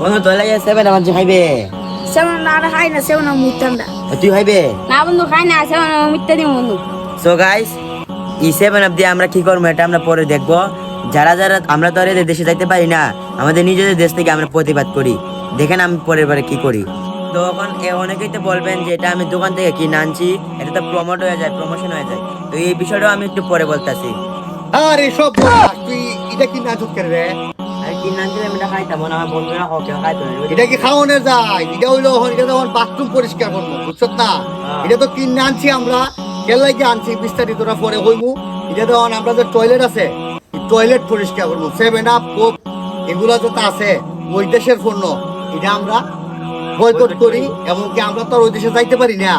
বন্ধু তোর লাগে সেভেন আমার খাইবে। সেমন না খাই না না। তুই খাইবে? না বন্ধু খাই না সেমন মিথ্যা দিব বন্ধু। সো গাইস ই সেভেন আপ দিয়ে আমরা কি করব এটা আমরা পরে দেখব। যারা যারা আমরা তো আর এদের দেশে যাইতে পারি না আমাদের নিজেদের দেশ থেকে আমরা প্রতিবাদ করি। দেখেন আমি পরের বারে কি করি। তো এখন এ অনেকেই তো বলবেন যে এটা আমি দোকান থেকে কিনে আনছি এটা তো প্রমোট হয়ে যায় প্রমোশন হয়ে যায়। তো এই বিষয়টাও আমি একটু পরে বলতেছি। আরে সব তুই এটা কি নাটক করে রে? আর কিনে এটা খাইতাম না আমার বন্ধুরা হোক খাইতো না এটা কি খাওয়ানোর যায় এটা হইল এটা তখন বাথরুম পরিষ্কার করব বুঝছ না। এটা তো কিনে আনছি আমরা কেলাই কি আনছি বিস্তারিতটা পরে হইমু এটা তখন আমরা যে টয়লেট আছে টয়লেট পরিষ্কার করব সেভেন আপ কোক এগুলো যত আছে ওই দেশের পণ্য এটা আমরা বয়কট করি। এমনকি আমরা তো আর ওই দেশে যাইতে পারি না।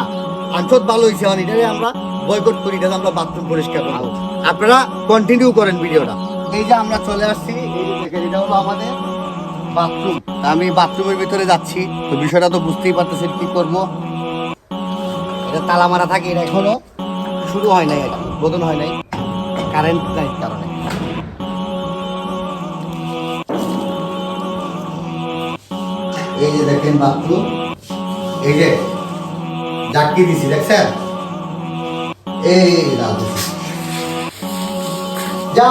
আঞ্চত ভালো হয়েছে এটারে আমরা বয়কট করি এটা আমরা বাথরুম পরিষ্কার করব। আপনারা কন্টিনিউ করেন ভিডিওটা এই যে আমরা চলে আসছি এটা হলো আমাদের বাথরুম আমি বাথরুমের ভিতরে যাচ্ছি। তো বিষয়টা তো বুঝতেই পারতেছেন কি করব। এটা তালা মারা থাকে, এটা এখনও শুরু হয় নাই কি বোধন হয় নাই। কারেন্ট নাই কারণে। এই যে দেখেন বাথরুম এই যে জাকি দিছি, দেখছেন? এই রাত যা।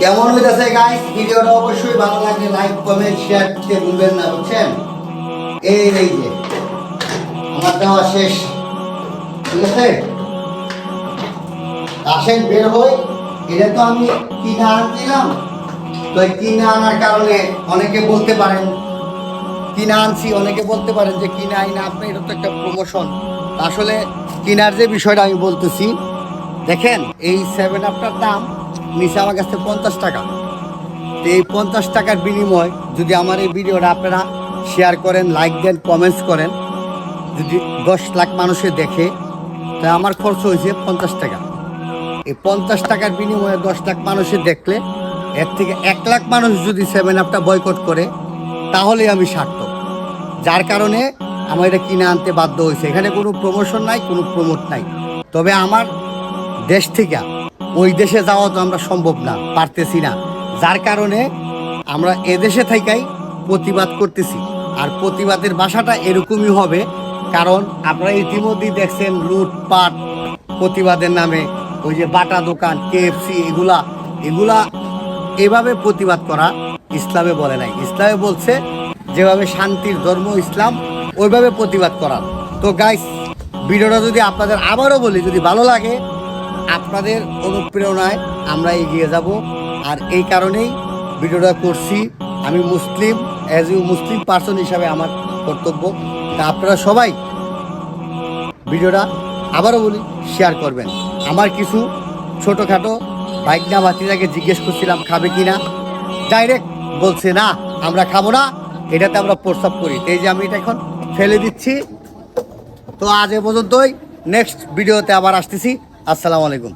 কেমন হইতেছে গাইস ভিডিওটা অবশ্যই ভালো লাগলে লাইক কমেন্ট শেয়ার করতে ভুলবেন না, বুঝছেন? এই এই যে, আমার দেওয়া শেষ। ঠিক আছে? আসেন, বের হই। এটা তো আমি কিনে আনছিলাম। তো কিনে আনার কারণে অনেকে বলতে পারেন কিনে আনছি, অনেকে বলতে পারেন যে কিনে আই না আপনি এটা তো একটা প্রমোশন আসলে কিনার যে বিষয়টা আমি বলতেছি, দেখেন, এই সেভেন আপটার দাম নিচে আমার কাছে পঞ্চাশ টাকা। তো এই পঞ্চাশ টাকার বিনিময় যদি আমার এই ভিডিওটা আপনারা শেয়ার করেন লাইক দেন কমেন্টস করেন, যদি দশ লাখ মানুষে দেখে, তা আমার খরচ হয়েছে পঞ্চাশ টাকা। এই পঞ্চাশ টাকার বিনিময়ে দশ লাখ মানুষে দেখলে, এর থেকে এক লাখ মানুষ যদি সেভেন আপটা বয়কট করে তাহলে আমি সার্থক। যার কারণে আমার এটা কিনে আনতে বাধ্য হয়েছে। এখানে কোনো প্রমোশন নাই, কোনো প্রমোট নাই। তবে আমার দেশ থেকে, ওই দেশে যাওয়া তো আমরা সম্ভব না, পারতেছি না। যার কারণে আমরা এদেশে থেকেই প্রতিবাদ করতেছি। আর প্রতিবাদের বাসাটা এরকমই হবে, কারণ আপনারা ইতিমধ্যেই দেখছেন লুটপাট, প্রতিবাদের নামে ওই যে বাটা দোকান কেএফসি এগুলা এগুলা এভাবে প্রতিবাদ করা ইসলামে বলে নাই। ইসলামে বলছে যেভাবে শান্তির ধর্ম, ইসলাম, ওইভাবে প্রতিবাদ করার তো গাইস ভিডিওটা যদি আপনাদের আবারও বলি, যদি ভালো লাগে, আপনাদের অনুপ্রেরণায় আমরা এগিয়ে যাব। আর এই কারণেই ভিডিওটা করছি। আমি Muslim as you Muslim person হিসাবে আমার কর্তব্য। তা আপনারা সবাই ভিডিওটা আবারও বলি শেয়ার করবেন। আমার কিছু ছোটোখাটো বাইক না ভাতিটাকে জিজ্ঞেস করছিলাম, খাবে কি না ডাইরেক্ট বলছে, না, আমরা খাব না। এটাতে আমরা প্রস্তাব করি। এই যে আমি এটা এখন ফেলে দিচ্ছি। তো আজ এ পর্যন্তই। নেক্সট ভিডিওতে আবার আসতেছি। আসসালামু আলাইকুম।